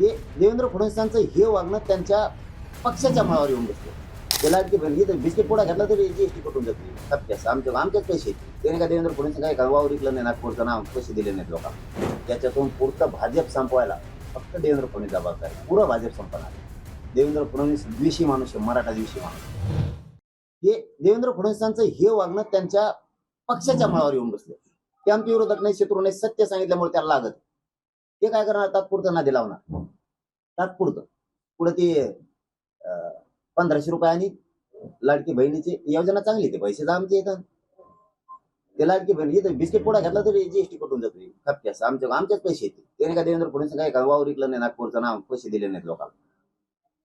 हे देवेंद्र फडणवीसांचं हे वागणं त्यांच्या पक्षाच्या मळावर येऊन बसलं त्याला की भरली तर बिस्किट पोडा घातला तरी जीएसटी कटून जाते सत्यास आमच्या आमच्याच पैसे त्याने का देवेंद्र फडणवीस काय का वावर विकलं नाही नागपूरचं नाव पैसे दिले नाहीत लोकांना. त्याच्यातून पुरतं भाजप संपवायला फक्त देवेंद्र फडणवीस जबाबदार आहे. पुरं भाजप संपणार देवेंद्र फडणवीस द्वेषी माणूस आहे मराठा द्वेषी माणूस हे देवेंद्र फडणवीसांचं हे वागणं त्यांच्या पक्षाच्या मळावर येऊन बसलं. ते आमच्या विरोधक नाही शत्रू नाही सत्य सांगितल्यामुळे त्याला लागत ते काय करणार? तात्पुरतं नादी लावणार. तात्पुरतं पुढे ते पंधराशे रुपये आणि लाडकी बहिणीची योजना चांगली ते पैसे तर आमचे येतात. ते लाडकी बहीण इथं बिस्किट पोडा घातला तरी जीएसटी कटून जातो खपक्यास आमच्या आमच्याच पैसे येते त्याने का देवेंद्र फडणवीस काय का वावर विकलं नाही नागपूरचं नाव पैसे दिले नाहीत लोकांना.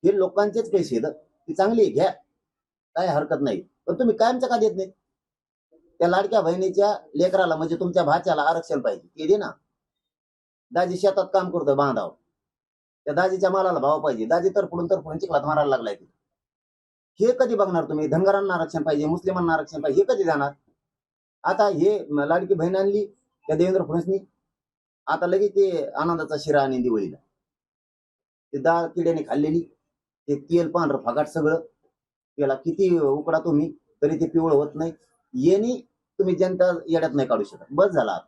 हे लोकांचेच पैसे आहेत. ती चांगली आहे, घ्या. काय हरकत नाही. पण तुम्ही कायमचं का देत नाही? त्या लाडक्या बहिणीच्या लेकराला म्हणजे तुमच्या भाच्याला आरक्षण पाहिजे. ते दे ना. दाजी शेतात काम करतोय बांधाव त्या दाजीच्या मालाला भाव पाहिजे. दाजी तर पुढून तर पुढून चिखलात मारायला लागलाय तिथे. हे कधी बघणार तुम्ही? धनगरांना आरक्षण पाहिजे मुस्लिमांना आरक्षण पाहिजे हे कधी जाणार? आता हे लाडकी बहीण आणली त्या देवेंद्र फडणवीसनी. आता लगेच ते आनंदाचा शिरा आणि दिवाळीला. ते डाळ किड्याने खाल्लेली ते तेल पांढरं फगाट सगळं. त्याला किती उकडा तुम्ही तरी ते पिवळं होत नाही. येणी तुम्ही जनता येड्यात नाही काढू शकत. बस झाला आता.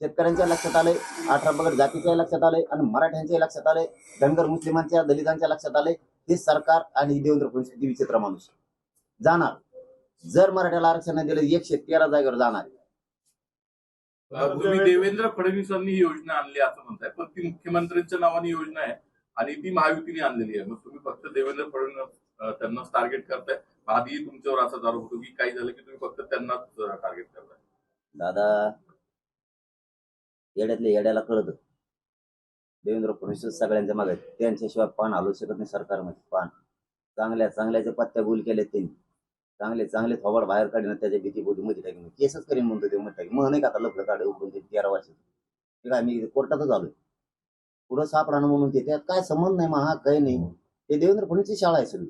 शेतकऱ्यांच्या लक्षात आलंय अठरा पगड जातीच्या लक्षात आलंय आणि मराठ्यांच्या लक्षात आलंय धनगर मुस्लिमांच्या दलितांच्या लक्षात आलंय. हे सरकार आणि देवेंद्र फडणवीस विचित्र माणूस. जाणार. जर मराठ्याला आरक्षण नाही दिलं एकशे तेरा जागेवर जाणार देवेंद्र फडणवीसांनी ही योजना आणली असं म्हणताय. पण ती मुख्यमंत्र्यांच्या नावाने योजना आहे आणि ती महायुतीने आणलेली आहे. मग तुम्ही फक्त देवेंद्र फडणवीस त्यांनाच टार्गेट करताय. आधी तुमच्यावर असा आरोप होतो की काही झालं की तुम्ही फक्त त्यांनाच टार्गेट करताय. दादा येड्यातल्या येड्याला कळत. देवेंद्र फडणवीस सगळ्यांच्या मागे त्यांच्याशिवाय पान हलवू शकत नाही सरकारमध्ये पान. चांगल्या चांगल्याच्या पत्त्या गोल केले त्यांनी. चांगले चांगले थोबाड बाहेर काढीन त्याच्या भीती बोली मध्ये टाकीन केसच करीन म्हणतो ते मध्ये टाकी मग नाही का आता लफडं काढ उघडून ते तेरा वर्ष ते काय मी कोर्टातच आलोय. पुढं सापडाणं म्हणून ते. त्यात काय संबंध नाही मग हा काही नाही. ते देवेंद्र फडणवीसची शाळा आहे सगळी.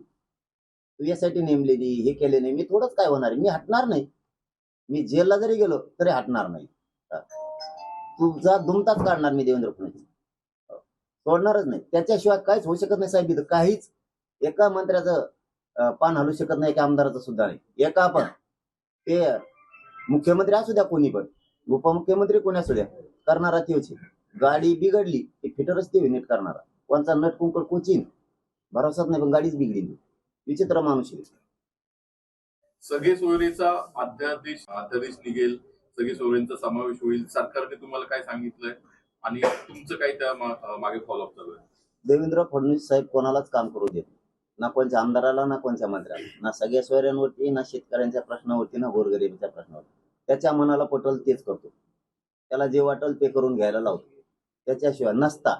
तू यासाठी नेमलेली हे केले नाही. मी थोडंच काय होणार मी हटणार नाही. मी जेलला जरी गेलो तरी हटणार नाही. तुझा दुमताच काढणार मी देवेंद्र फडणवीस. सोडणारच नाही. त्याच्याशिवाय काहीच होऊ शकत नाही साहेब इथं. काहीच एका मंत्र्याचं पान हलू शकत नाही एका आमदाराचं सुद्धा नाही. एका पण. ते मुख्यमंत्री असू द्या कोणी पण. उपमुख्यमंत्री कोणी असू द्या. करणारा तेच गाडी बिघडली ते फिटरच ते नीट करणारा. कोणचा नट कुंकड कोचिन? भरोसाच नाही पण गाडीच बिघडली. विचित्र माणूस आहे. सगळे सोयरीचा अध्यादेश अध्यादेश निघेल. सगळी सोयींचा समावेश होईल. सरकारने तुम्हाला काय सांगितलंय? आणि तुमचं काय त्या मागे फॉलोअप चालू आहे? देवेंद्र फडणवीस साहेब कोणालाच काम करू देत ना कोणत्या आमदाराला ना कोणत्या मंत्र्याला. ना सगळ्या सोयऱ्यांवरती ना शेतकऱ्यांच्या प्रश्नावरती ना गोरगरिबीच्या प्रश्नावरती. त्याच्या मनाला पटल तेच करतो. त्याला जे वाटल ते करून घ्यायला लावतो. त्याच्याशिवाय नसता.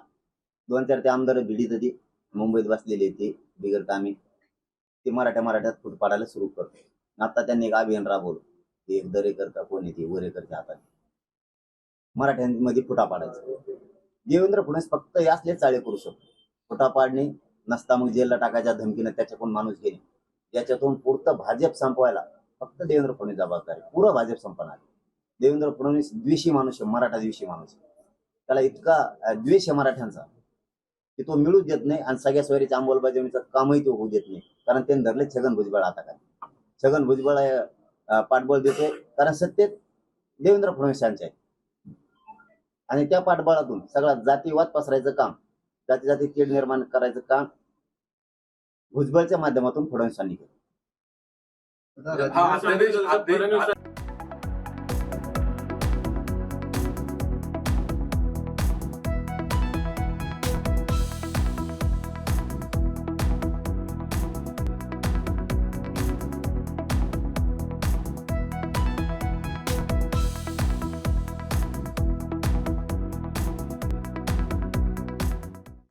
दोन चार ते आमदार भिडीत ते मुंबईत बसलेले ते बिगर कामी ते मराठ्या मराठ्यात फूट पाडायला सुरू करतो. आता त्यांनी एक अभियान राबवलं. ते एक दरेकर कोण येते वरेकरच्या हातात मराठ्यांमध्ये फुटा पाडायचा. देवेंद्र फडणवीस फक्त हे चाळे करू शकतो. फुटा पाडणे नसता मग जेलला टाकायच्या धमकीनं त्याच्याकडून माणूस घेणे याच्यातून पुरतं भाजप संपवायला फक्त देवेंद्र फडणवीस जबाबदार आहे. पुरं भाजप संपणार देवेंद्र फडणवीस द्वेषी माणूस आहे मराठा द्वेषी माणूस आहे. त्याला इतका द्वेष आहे मराठ्यांचा की तो मिळूच देत नाही आणि सगळ्या सोयरीच्या अंमलबजावणीचं कामही तो होऊ देत नाही. कारण त्यांनी धरले छगन भुजबळ आता काय छगन भुजबळ पाठबळ देतोय. कारण सत्तेत देवेंद्र फडणवीस यांचे आहे आणि त्या पाठबळातून सगळा जातीवाद पसरायचं काम जाती जाती तेढ निर्माण करायचं काम भुजबळच्या माध्यमातून फडणवीसांनी केलं. हा